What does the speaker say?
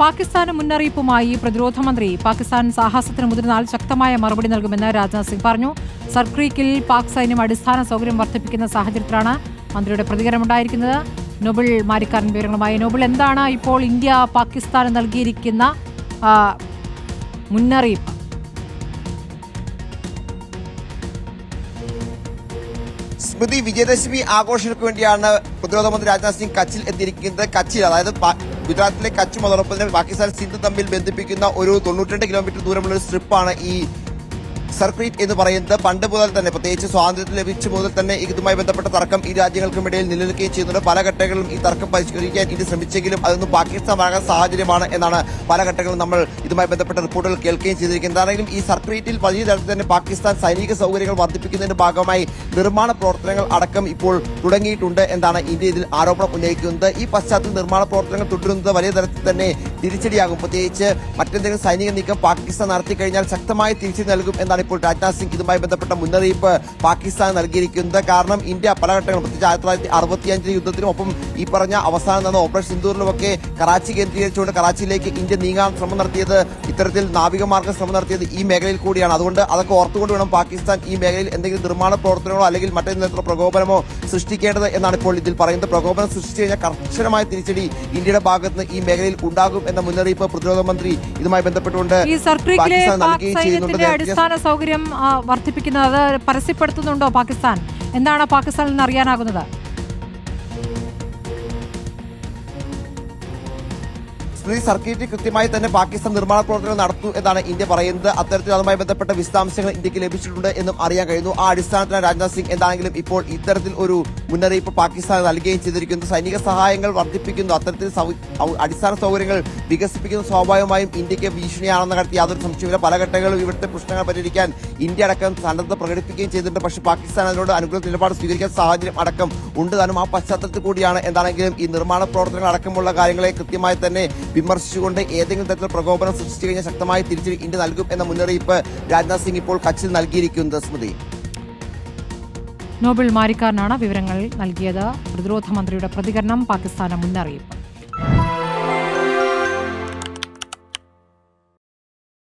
പാകിസ്ഥാന് മുന്നറിയിപ്പുമായി പ്രതിരോധ മന്ത്രി പാകിസ്ഥാൻ സാഹസത്തിന് മുതിർന്നാൽ ശക്തമായ മറുപടി നൽകുമെന്ന് രാജ്നാഥ് സിംഗ് പറഞ്ഞു. സർക്രീക്കിൽ പാക് സൈന്യം അടിസ്ഥാന സൗകര്യം വർദ്ധിപ്പിക്കുന്ന സാഹചര്യത്തിലാണ് മന്ത്രിയുടെ പ്രതികരണമുണ്ടായിരിക്കുന്നത്. നൊബിൾ മാരിക്കാരൻ വിവരങ്ങളുമായി. നൊബിൾ എന്താണ് ഇപ്പോൾ ഇന്ത്യ പാകിസ്ഥാന് നൽകിയിരിക്കുന്ന മുന്നറിയിപ്പ്? സ്മൃതി വിജയദശമി ആഘോഷങ്ങൾക്ക് വേണ്ടിയാണ് പ്രതിരോധ മന്ത്രി രാജ്നാഥ് സിംഗ് കച്ചിൽ എത്തിയിരിക്കുന്നത്. കച്ചിൽ അതായത് ഗുജറാത്തിലെ കച്ചും അതോടൊപ്പം തന്നെ പാകിസ്ഥാൻ സിന്ധു തമ്മിൽ ബന്ധിപ്പിക്കുന്ന ഒരു തൊണ്ണൂറ്റി കിലോമീറ്റർ ദൂരമുള്ള ഒരു സ്ട്രിപ്പാണ് ഈ സർക്രീറ്റ് എന്ന് പറയുന്നത് പണ്ട് മുതൽ തന്നെ പ്രത്യേകിച്ച് സ്വാതന്ത്ര്യം ലഭിച്ച മുതൽ തന്നെ ഇതുമായി ബന്ധപ്പെട്ട തർക്കം ഈ രാജ്യങ്ങൾക്കുമിടയിൽ നിലനിൽക്കുകയും ചെയ്യുന്നുണ്ട്. പല ഘട്ടങ്ങളിലും ഈ തർക്കം പരിഷ്കരിക്കാൻ ഇന്ത്യ ശ്രമിച്ചെങ്കിലും അതൊന്നും പാകിസ്ഥാനാകാൻ സാഹചര്യമാണ് എന്നാണ് പല ഘട്ടങ്ങളും നമ്മൾ ഇതുമായി ബന്ധപ്പെട്ട റിപ്പോർട്ടുകൾ കേൾക്കുകയും ചെയ്തിരിക്കുന്നത്. എന്താണെങ്കിലും ഈ സർക്രീറ്റിൽ വലിയ തരത്തിൽ തന്നെ പാകിസ്ഥാൻ സൈനിക സൗകര്യങ്ങൾ വർദ്ധിപ്പിക്കുന്നതിന്റെ ഭാഗമായി നിർമ്മാണ പ്രവർത്തനങ്ങൾ അടക്കം ഇപ്പോൾ തുടങ്ങിയിട്ടുണ്ട് എന്നാണ് ഇന്ത്യ ഇതിൽ ആരോപണം ഉന്നയിക്കുന്നത്. ഈ പശ്ചാത്തലത്തിൽ നിർമ്മാണ പ്രവർത്തനങ്ങൾ തുടരുന്നത് വലിയ തരത്തിൽ തന്നെ തിരിച്ചടിയാകും. പ്രത്യേകിച്ച് മറ്റെന്തെങ്കിലും സൈനിക നീക്കം പാകിസ്ഥാൻ നടത്തി കഴിഞ്ഞാൽ ശക്തമായ തിരിച്ചടി നൽകും എന്നാണ് ഇപ്പോൾ രാജ്നാഥ് സിംഗ് ഇതുമായി ബന്ധപ്പെട്ട മുന്നറിയിപ്പ് പാകിസ്ഥാൻ നൽകിയിരിക്കുന്നത്. കാരണം ഇന്ത്യ പല ഘട്ടങ്ങളും പ്രത്യേകിച്ച് ആയിരത്തി തൊള്ളായിരത്തി അറുപത്തിയഞ്ചിലെ യുദ്ധത്തിനും ഒപ്പം ഈ പറഞ്ഞ അവസാനം നടന്ന ഓപ്പറേഷൻ സിന്ദൂറിലുമൊക്കെ കറാച്ചി കേന്ദ്രീകരിച്ചുകൊണ്ട് കറാച്ചിയിലേക്ക് ഇന്ത്യ നീങ്ങാൻ ശ്രമം നടത്തിയത് ഇത്തരത്തിൽ നാവികമാർഗം ശ്രമം നടത്തിയത് ഈ മേഖലയിൽ കൂടിയാണ്. അതുകൊണ്ട് അതൊക്കെ ഓർത്തുകൊണ്ട് വേണം പാകിസ്ഥാൻ ഈ മേഖലയിൽ എന്തെങ്കിലും നിർമ്മാണ പ്രവർത്തനങ്ങളോ അല്ലെങ്കിൽ മറ്റേതെങ്കിലും തരത്തിലുള്ള പ്രകോപനമോ സൃഷ്ടിക്കേണ്ടത് എന്നാണ് ഇപ്പോൾ ഇതിൽ പറയുന്നത്. പ്രകോപനം സൃഷ്ടിച്ചു കഴിഞ്ഞാൽ കർശനമായ തിരിച്ചടി ഇന്ത്യയുടെ ഭാഗത്ത് നിന്ന് ഈ മേഖലയിൽ ഉണ്ടാകും എന്ന മുന്നറിയിപ്പ് പ്രതിരോധ മന്ത്രി ഇതുമായി ബന്ധപ്പെട്ടുകൊണ്ട് പാകിസ്ഥാൻ പാക് നൽകുകയും ചെയ്യുന്നുണ്ട്. സൗകര്യം വർദ്ധിപ്പിക്കുന്നത് അത് പരസ്യപ്പെടുത്തുന്നുണ്ടോ പാകിസ്ഥാൻ? എന്താണ് പാകിസ്ഥാനിൽ നിന്ന് അറിയാനാകുന്നത്? സ്മൃതി സർക്കിറ്റിൽ കൃത്യമായി തന്നെ പാകിസ്ഥാൻ നിർമ്മാണ പ്രവർത്തനങ്ങൾ നടത്തു എന്നാണ് ഇന്ത്യ പറയുന്നത്. അത്തരത്തിൽ അതുമായി ബന്ധപ്പെട്ട വിശദാംശങ്ങൾ ഇന്ത്യയ്ക്ക് ലഭിച്ചിട്ടുണ്ട് എന്നും അറിയാൻ കഴിയുന്നു. ആ അടിസ്ഥാനത്തിലാണ് രാജ്നാഥ് സിംഗ് എന്താണെങ്കിലും ഇപ്പോൾ ഇത്തരത്തിൽ ഒരു മുന്നറിയിപ്പ് പാകിസ്ഥാൻ നൽകുകയും ചെയ്തിരിക്കുന്നു. സൈനിക സഹായങ്ങൾ വർദ്ധിപ്പിക്കുന്നു. അത്തരത്തിൽ അടിസ്ഥാന സൗകര്യങ്ങൾ വികസിപ്പിക്കുന്ന. സ്വാഭാവികമായും ഇന്ത്യയ്ക്ക് ഭീഷണിയാണെന്ന കാര്യത്തിൽ യാതൊരു സംശയമില്ല പല ഘട്ടങ്ങളിലും ഇവിടുത്തെ പ്രശ്നങ്ങൾ പരിഹരിക്കാൻ ഇന്ത്യ അടക്കം സന്നദ്ധ പ്രകടിപ്പിക്കുകയും ചെയ്തിട്ടുണ്ട്. പക്ഷേ പാകിസ്ഥാൻ അതിനോട് അനുകൂല നിലപാട് സ്വീകരിക്കാൻ സാഹചര്യം അടക്കം ഉണ്ട്. താനും ആ പശ്ചാത്തലത്തിൽ കൂടിയാണ്. എന്താണെങ്കിലും ഈ നിർമ്മാണ പ്രവർത്തനങ്ങൾ അടക്കമുള്ള കാര്യങ്ങളെ കൃത്യമായി തന്നെ വിമർശിച്ചുകൊണ്ട് ഏതെങ്കിലും തരത്തിൽ പ്രകോപനം സൃഷ്ടിച്ചു കഴിഞ്ഞാൽ ശക്തമായ തിരിച്ചു ഇന്ത്യ നൽകും എന്ന മുന്നറിയിപ്പ് രാജ്നാഥ് സിംഗ് ഇപ്പോൾ കച്ചിൽ നൽകിയിരിക്കുന്നത് സ്മൃതി. നോബിൾ മാരിക്കാരനാണ് വിവരങ്ങൾ നൽകിയത്. പ്രതിരോധ മന്ത്രിയുടെ പ്രതികരണം പാകിസ്ഥാന് മുന്നറിയിപ്പ്.